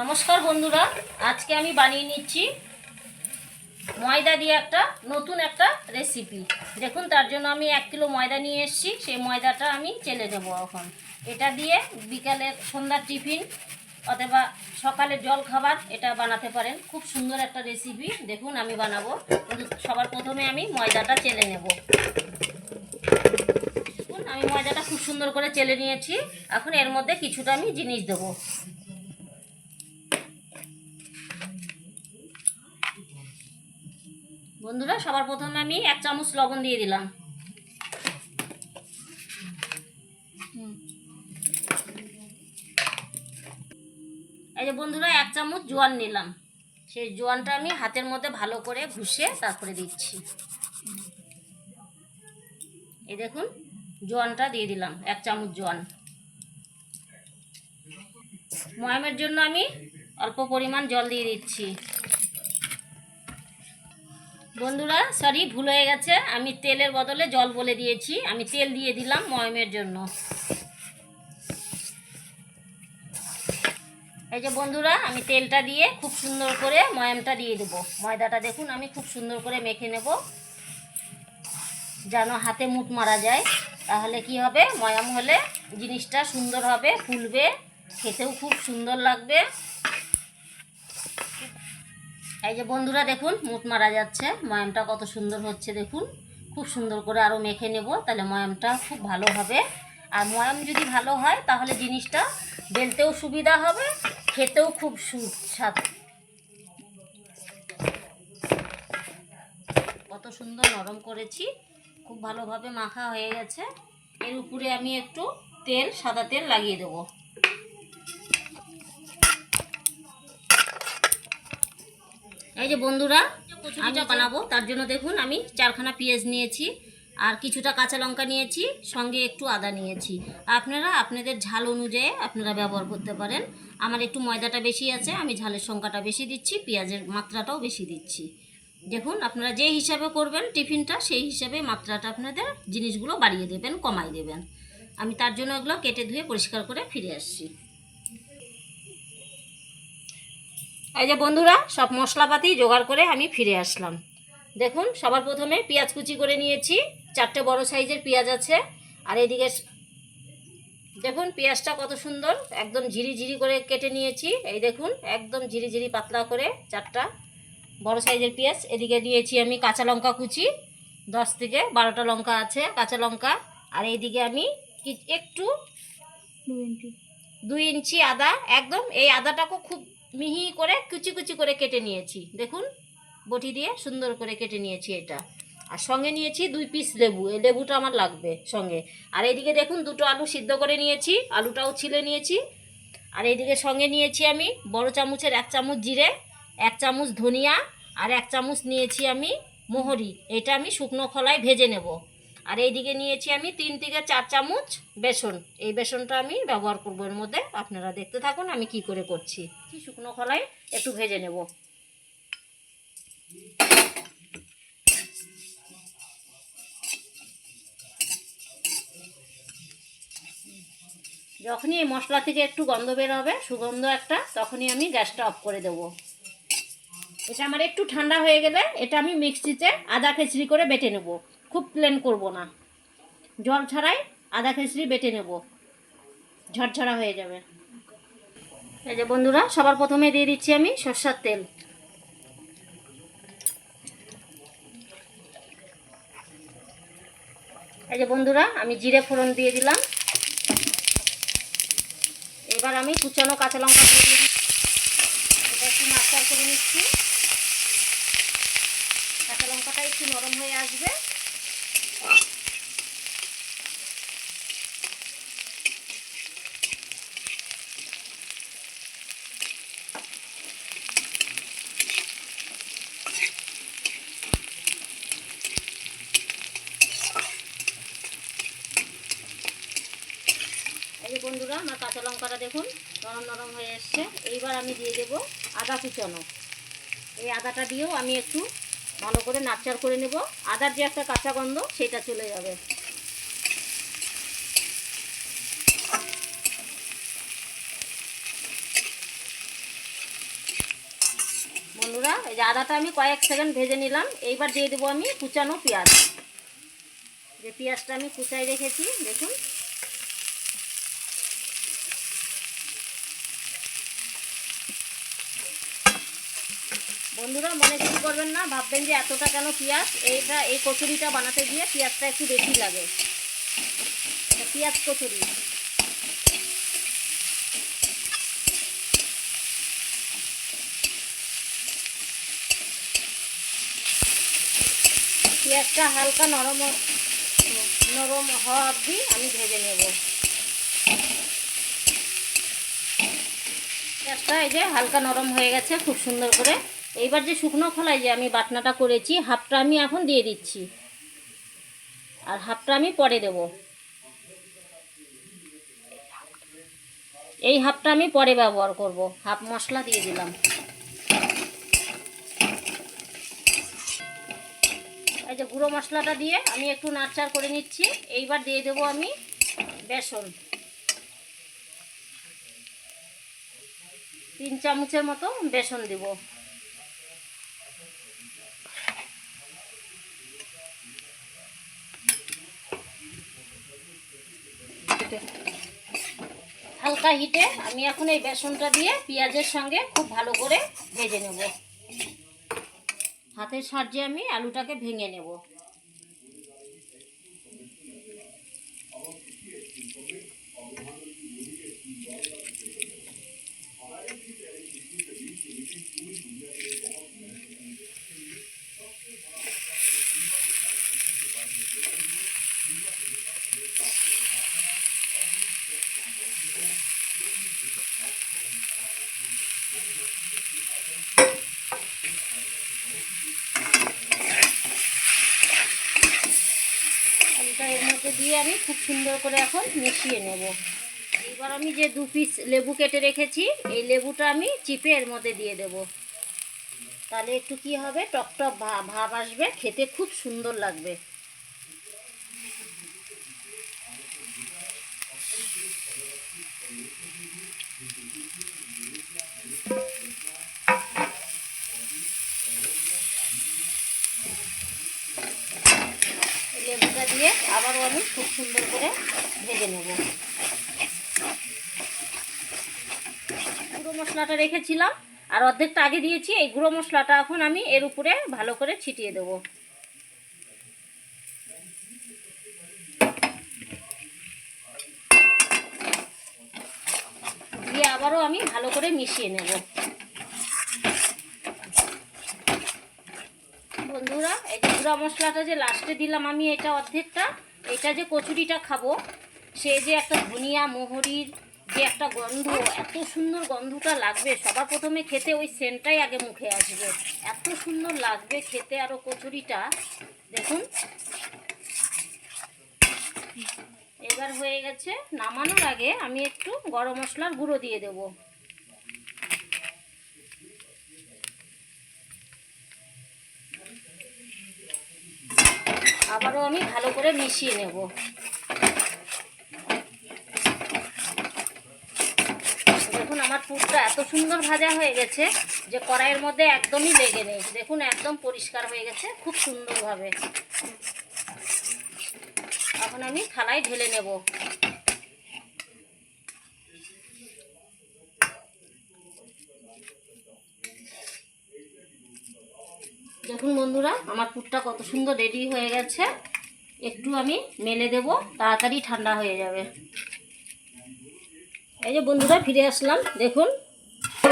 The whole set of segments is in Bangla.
নমস্কার বন্ধুরা, আজকে আমি বানিয়ে নিচ্ছি ময়দা দিয়ে একটা নতুন একটা রেসিপি দেখুন, তার জন্য আমি এক কিলো ময়দা নিয়ে এসেছি, সেই ময়দাটা আমি চেলে দেবো এখন। এটা দিয়ে বিকালের সন্ধ্যার টিফিন অথবা সকালের জল খাবার এটা বানাতে পারেন। খুব সুন্দর একটা রেসিপি দেখুন, আমি বানাবো। কিন্তু সবার প্রথমে আমি ময়দাটা চেলে নেব। দেখুন, আমি ময়দাটা খুব সুন্দর করে চেলে নিয়েছি। এখন এর মধ্যে কিছুটা আমি জিনিস দেবো। বন্ধুরা, সবার প্রথমে আমি এক চামচ লবণ দিয়ে দিলাম। এই যে বন্ধুরা, এক চামচ জোয়ান নিলাম। সেই জোয়ানটা আমি হাতের মধ্যে ভালো করে ঘুষে তারপরে দিচ্ছি। এই দেখুন, জোয়ানটা দিয়ে দিলাম, এক চামচ জোয়ান। ময়ামের জন্য আমি অল্প পরিমাণ জল দিয়ে দিচ্ছি। বন্ধুরা সরি ভুল হয়ে গেছে। আমি তেলের বদলে জল বলে দিয়েছি। আমি তেল দিয়ে দিলাম ময়মের জন্য। এই যে বন্ধুরা, আমি তেলটা দিয়ে খুব সুন্দর করে ময়ামটা দিয়ে দেবো। ময়দাটা দেখুন, আমি খুব সুন্দর করে মেখে নেব। যেন হাতে মুট মারা যায়। তাহলে কি হবে? ময়াম হলে জিনিসটা সুন্দর হবে, ফুলবে, খেতেও খুব সুন্দর লাগবে। এই যে বন্ধুরা দেখুন মুট মারা যাচ্ছে। ময়ামটা কত সুন্দর হচ্ছে দেখুন। খুব সুন্দর করে আরও মেখে নেব, তাহলে ময়ামটা খুব ভালো হবে। আর ময়াম যদি ভালো হয়, তাহলে জিনিসটা বেলতেও সুবিধা হবে, খেতেও খুব সুস্বাদ। কত সুন্দর নরম করেছি, খুব ভালোভাবে মাখা হয়ে গেছে। এর উপরে আমি একটু তেল, সাদা তেল লাগিয়ে দেবো। এই যে বন্ধুরা কচুরিটা বানাবো। তার জন্য দেখুন, আমি চারখানা পেঁয়াজ নিয়েছি আর কিছুটা কাঁচা লঙ্কা নিয়েছি, সঙ্গে একটু আদা নিয়েছি। আপনারা আপনাদের ঝাল অনুযায়ী আপনারা ব্যবহার করতে পারেন। আমার একটু ময়দাটা বেশি আছে, আমি ঝালের সংখ্যাটা বেশি দিচ্ছি, পেঁয়াজের মাত্রাটাও বেশি দিচ্ছি। দেখুন, আপনারা যে হিসাবে করবেন টিফিনটা, সেই হিসাবে মাত্রাটা আপনাদের জিনিসগুলো বাড়িয়ে দেবেন কমাই দেবেন। আমি তার জন্য এগুলো কেটে ধুয়ে পরিষ্কার করে ফিরে আসছি। এই যে বন্ধুরা সব মশলাপাতি জোগাড় করে আমি ফিরে আসলাম। দেখুন সবার প্রথমে পেঁয়াজ কুচি করে নিয়েছি। চারটে বড় সাইজের পেঁয়াজ আছে। আর এদিকে দেখুন পেঁয়াজটা কত সুন্দর একদম ঝিরি ঝিরি করে কেটে নিয়েছি। এই দেখুন একদম ঝিরি ঝিরি পাতলা করে চারটা বড় সাইজের পেঁয়াজ। এদিকে নিয়েছি আমি কাঁচা লঙ্কা কুচি। দশ থেকে বারোটা লঙ্কা আছে কাঁচা লঙ্কা। আর এইদিকে আমি একটু দুই ইঞ্চি আদা। একদম এই আদাটাকে খুব মিহি করে কুচি কুচি করে কেটে নিয়েছি। দেখুন, বটি দিয়ে সুন্দর করে কেটে নিয়েছি এটা। আর সঙ্গে নিয়েছি দুই পিস লেবু। এই লেবুটা আমার লাগবে সঙ্গে। আর এইদিকে দেখুন, দুটো আলু সিদ্ধ করে নিয়েছি, আলুটাও ছিলে নিয়েছি। আর এইদিকে সঙ্গে নিয়েছি আমি বড় চামচের এক চামচ জিরে, এক চামচ ধনিয়া, আর এক চামচ নিয়েছি আমি মোহরি। এটা আমি শুকনো খোলায় ভেজে নেব। আর এইদিকে নিয়েছি আমি তিন থেকে চার চামচ বেসন। এই বেসনটা আমি ব্যবহার করব এর মধ্যে। আপনারা দেখতে থাকুন আমি কি করে করছি। শুকনো খোলায় একটু ভেজে নেব। যখনই এই মশলা থেকে একটু গন্ধ বের হবে, সুগন্ধ একটা, তখনই আমি গ্যাসটা অফ করে দেবো। এটা আমার একটু ঠান্ডা হয়ে গেলে এটা আমি মিক্সিতে আদা খেচড়ি করে বেটে নেব। খুব প্লেন করব না। জল ছাড়াই আদা খেচড়ি বেটে নেব। ঝরঝরা হয়ে যাবে। এই যে বন্ধুরা, সবার প্রথমে দিয়ে দিচ্ছি আমি সর্ষার তেল। এই যে বন্ধুরা, আমি জিরে ফোড়ন দিয়ে দিলাম। এবার আমি কুচানো কাঁচা লঙ্কা দিয়ে দিচ্ছি। একটু নাড়াচাড়া করে নিচ্ছি। কাঁচা লঙ্কাটা একটু নরম হয়ে আসবে এই যে বন্ধুরা আমার কাঁচা লঙ্কাটা দেখুন, নরম নরম হয়ে এসছে। এইবার আমি দিয়ে দেব আদা কুচানো। এই আদাটা দিয়েও আমি একটু ভালো করে নাচার করে নেব। আদার যে একটা কাঁচা গন্ধ, সেটা চলে যাবে। বন্ধুরা, এই যে আদাটা আমি কয়েক সেকেন্ড ভেজে নিলাম। এইবার দিয়ে দেবো আমি কুচানো পেঁয়াজ। যে পেঁয়াজটা আমি কুচাই রেখেছি, দেখুন। বন্ধুরা, মনে কিছু করবেন না, ভাববেন যে এতটা কেন পেঁয়াজ? এইটা, এই কচুরিটা বানাতে গিয়ে পেঁয়াজটা একটু বেশি লাগে। পেঁয়াজ কচুরি। পেঁয়াজটা হালকা নরম নরম হওয়া অবধি আমি ভেজে নেব। পেঁয়াজটা এই যে হালকা নরম হয়ে গেছে, খুব সুন্দর করে। এইবার যে শুকনো খোলায় যে আমি বাটনাটা করেছি, হাফটা আমি এখন দিয়ে দিচ্ছি। আর হাফটা আমি পরে দেব। এই হাফটা আমি পরে ব্যবহার করব। হাফ মশলা দিয়ে দিলাম। এই যে গুঁড়ো মশলাটা দিয়ে আমি একটু নাড়চাড় করে নিচ্ছি। এইবার দিয়ে দেবো আমি বেসন। তিন চামচের মতো বেসন দিব। হালকা হিটে আমি এখন এই বেসনটা দিয়ে পেঁয়াজের সঙ্গে খুব ভালো করে ভেজে নেব। হাতের সাহায্যে আমি আলুটাকে ভেঙে নেব আলুটা এর মধ্যে দিয়ে আমি খুব সুন্দর করে এখন মিশিয়ে নেব। এবার আমি যে দু পিস লেবু কেটে রেখেছি, এই লেবুটা আমি চিপে এর মধ্যে দিয়ে দেব। তাহলে একটু কি হবে? টক টক ভা- ভাব আসবে, খেতে খুব সুন্দর লাগবে এই লেবুটা দিয়ে আবারও আমি খুব সুন্দর করে ভেজে নেব। গুঁড়ো মশলাটা রেখেছিলাম, আর অর্ধেকটা আগে দিয়েছি, এই গুঁড়ো মশলাটা এখন আমি এর উপরে ভালো করে ছিটিয়ে দেবো। দিয়ে আবারও আমি ভালো করে মিশিয়ে নেব। বন্ধুরা, এই গুঁড়া মশলাটা যে লাস্টে দিলাম আমি এটা অর্ধেকটা এটা যে কচুরিটা খাব, সে যে একটা ধনিয়া মোহরির যে একটা গন্ধ, এত সুন্দর গন্ধটা লাগবে। সবার প্রথমে খেতে ওই সেন্টটাই আগে মুখে আসবে। এত সুন্দর লাগবে খেতে আরও কচুরিটা। দেখুন। এবার হয়ে গেছে, নামানোর আগে আমি একটু গরম মশলার গুঁড়ো দিয়ে দেবো। আবারও আমি ভালো করে মিশিয়ে নেব। দেখুন, আমার পুরটা এত সুন্দর ভাজা হয়ে গেছে যে কড়াইয়ের মধ্যে একদমই লেগে নেই। দেখুন, একদম পরিষ্কার হয়ে গেছে, খুব সুন্দরভাবে। এখন আমি থালায় ঢেলে নেব। দেখুন বন্ধুরা, আমার পুরটা কত সুন্দর রেডি হয়ে গেছে। একটু আমি মেলে দেব, তাড়াতাড়ি ঠান্ডা হয়ে যাবে। এই যে বন্ধুরা, ফিরে আসলাম। দেখুন,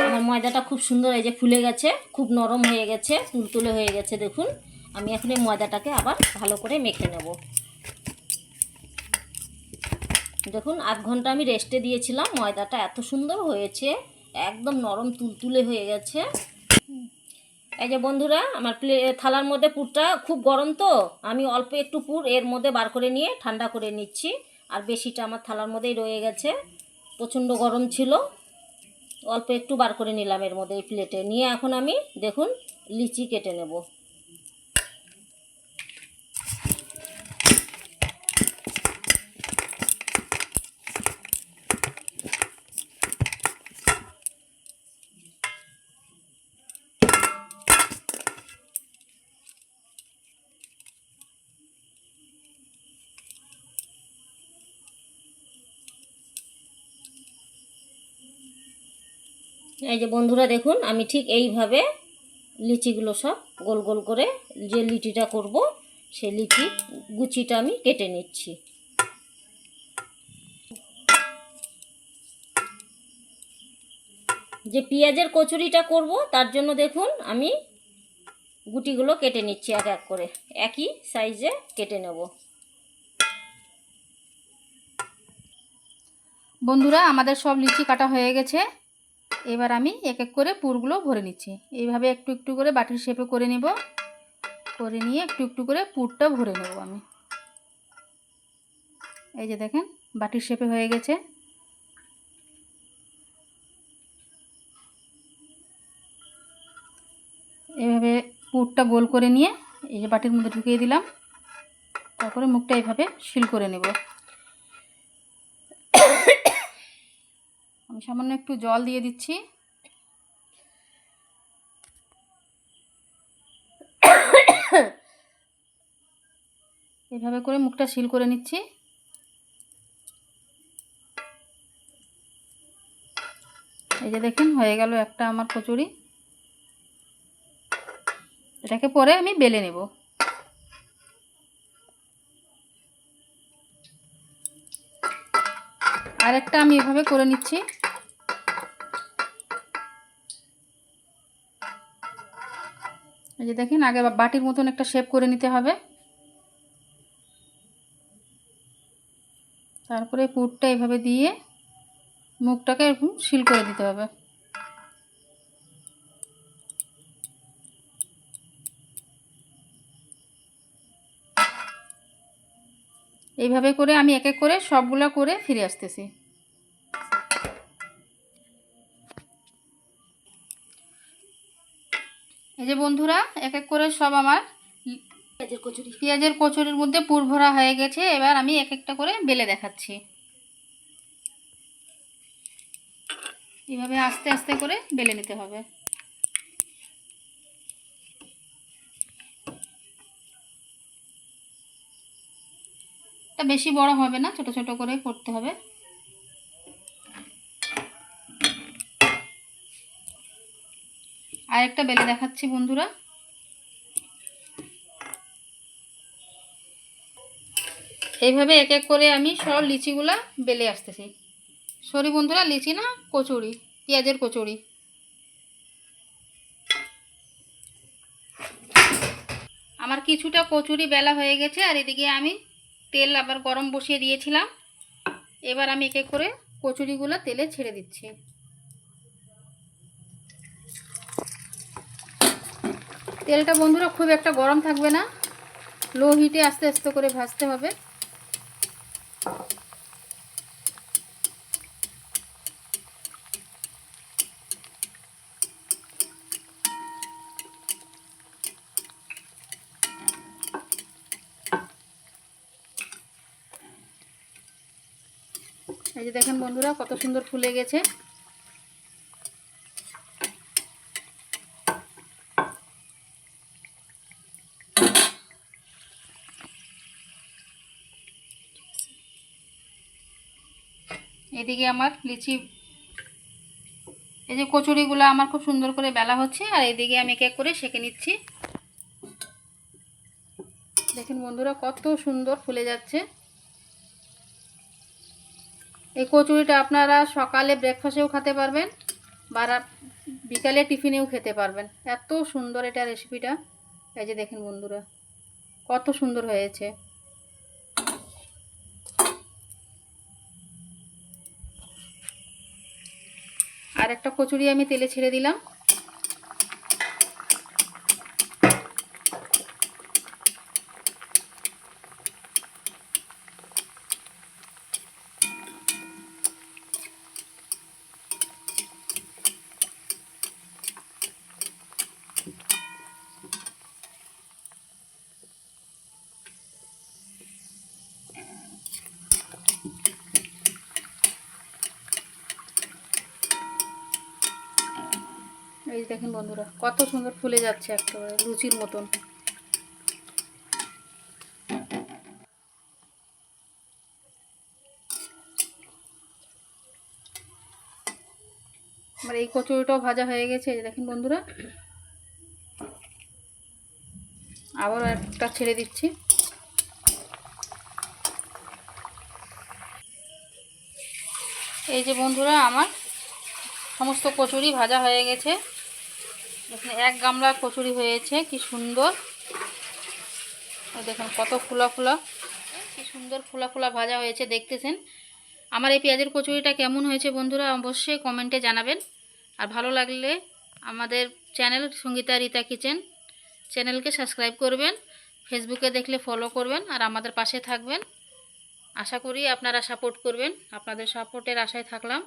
আমার ময়দাটা খুব সুন্দর, এই যে ফুলে গেছে, খুব নরম হয়ে গেছে, তুলতুলে হয়ে গেছে, দেখুন। আমি এখন এই ময়দাটাকে আবার ভালো করে মেখে নেব। দেখুন, আধ ঘণ্টা আমি রেস্টে দিয়েছিলাম, ময়দাটা এত সুন্দর হয়েছে, একদম নরম তুলতুলে হয়ে গেছে। এই যে বন্ধুরা, আমার প্লে থালার মধ্যে পুরটা খুব গরম তো, আমি অল্প একটু পুর এর মধ্যে বার করে নিয়ে ঠান্ডা করে নিচ্ছি। আর বেশিটা আমার থালার মধ্যেই রয়ে গেছে। প্রচণ্ড গরম ছিল। অল্প একটু বার করে নিলাম এর মধ্যে এই প্লেটে। নিয়ে এখন আমি দেখুন, লিচি কেটে নেব। এই যে বন্ধুরা দেখুন, আমি ঠিক এইভাবে লিচিগুলো সব গোল গোল করে যে লিচিটা করব সেই লিচি গুচিটা আমি কেটে নিচ্ছি। যে পেঁয়াজের কচুরিটা করব, তার জন্য দেখুন, আমি গুটিগুলো কেটে নিচ্ছি এক এক করে। একই সাইজে কেটে নেব। বন্ধুরা, আমাদের সব লিচি কাটা হয়ে গেছে। এবার আমি এক এক করে পুরগুলো ভরে নিচ্ছি। এইভাবে একটু একটু করে বাটির শেপে করে নেব। করে নিয়ে একটু একটু করে পুরটা ভরে নেব আমি। এই যে দেখেন, বাটির শেপে হয়ে গেছে। এভাবে পুরটা গোল করে নিয়ে এই যে বাটির মধ্যে ঢুকিয়ে দিলাম। তারপরে মুখটা এইভাবে শিল করে নেব। আমি সামান্য একটু জল দিয়ে দিচ্ছি। এভাবে করে মুখটা সিল করে নিচ্ছি। এই যে দেখুন, হয়ে গেল একটা আমার কচুরি। এটাকে পরে আমি বেলে নেব। আর একটা আমি এভাবে করে নিচ্ছি। এই যে দেখেন, আগে বাটির মতন একটা শেপ করে নিতে হবে। তারপরে পুরটা এভাবে দিয়ে মুখটাকে এরকম সিল করে দিতে হবে। এইভাবে করে আমি এক এক করে সবগুলা করে ফিরে আসতেছি। যে বন্ধুরা এক এক করে সব আমার পেঁয়াজের কচুরি। পেঁয়াজের কচুরির মধ্যে পুর ভরা হয়ে গেছে এবার আমি এক একটা করে বেলে দেখাচ্ছি। এভাবে আস্তে আস্তে করে বেলে নিতে হবে। বেশি বড় হবে না ছোট ছোট করে করতে হবে। আর একটা বেলে দেখাচ্ছি বন্ধুরা। এইভাবে এক এক করে আমি সব লিচিগুলা বেলে আসতেছি। সরি বন্ধুরা, লিচি না, কচুরি, পেঁয়াজের কচুরি। আমার কিছুটা কচুরি বেলা হয়ে গেছে, আর এদিকে আমি তেল আবার গরম বসিয়ে দিয়েছিলাম। এবার আমি এক এক করে কচুরিগুলো তেলে ছেড়ে দিচ্ছি। তেলটা বন্ধুরা খুব একটা গরম থাকবে না। লো হিটে আস্তে আস্তে করে ভাজতে হবে। এই যে দেখেন বন্ধুরা, কত সুন্দর ফুলে গেছে। এদিকে আমার লিচি, এই যে কচুরিগুলো আমার খুব সুন্দর করে বেলা হচ্ছে, আর এদিকে আমি এক এক করে সেঁকে নিচ্ছি। দেখেন বন্ধুরা, কত সুন্দর ফুলে যাচ্ছে। এই কচুরিটা আপনারা সকালে ব্রেকফাস্টেও খেতে পারবেন, বা বিকালে টিফিনেও খেতে পারবেন। এত সুন্দর এটা রেসিপিটা এই যে দেখেন বন্ধুরা, কত সুন্দর হয়েছে। আর একটা কচুরি আমি তেলে ছেড়ে দিলাম। এই দেখেন বন্ধুরা, কত সুন্দর ফুলে যাচ্ছে একেবারে, লুচির মতন। আমার এই কচুরিটাও ভাজা হয়ে গেছে দেখেন বন্ধুরা। আবার একটা ছেড়ে দিচ্ছি। এই যে বন্ধুরা, আমার সমস্ত কচুরি ভাজা হয়ে গেছে। দেখুন, এক গামলা কচুরি হয়েছে, কি সুন্দর। দেখুন, কত ফুলা ফুলা। কি সুন্দর ফুলা ফুলা ভাজা হয়েছে, দেখতেছেন? আমার এই পেঁয়াজের কচুরিটা কেমন হয়েছে বন্ধুরা, অবশ্যই কমেন্টে জানাবেন। আর ভালো লাগলে আমাদের চ্যানেল সঙ্গীতা রীতা কিচেন চ্যানেলকে সাবস্ক্রাইব করবেন, ফেসবুকে দেখলে ফলো করবেন, আর আমাদের পাশে থাকবেন। আশা করি আপনারা সাপোর্ট করবেন, আপনাদের সাপোর্টের আশায় থাকলাম।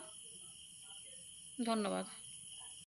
ধন্যবাদ।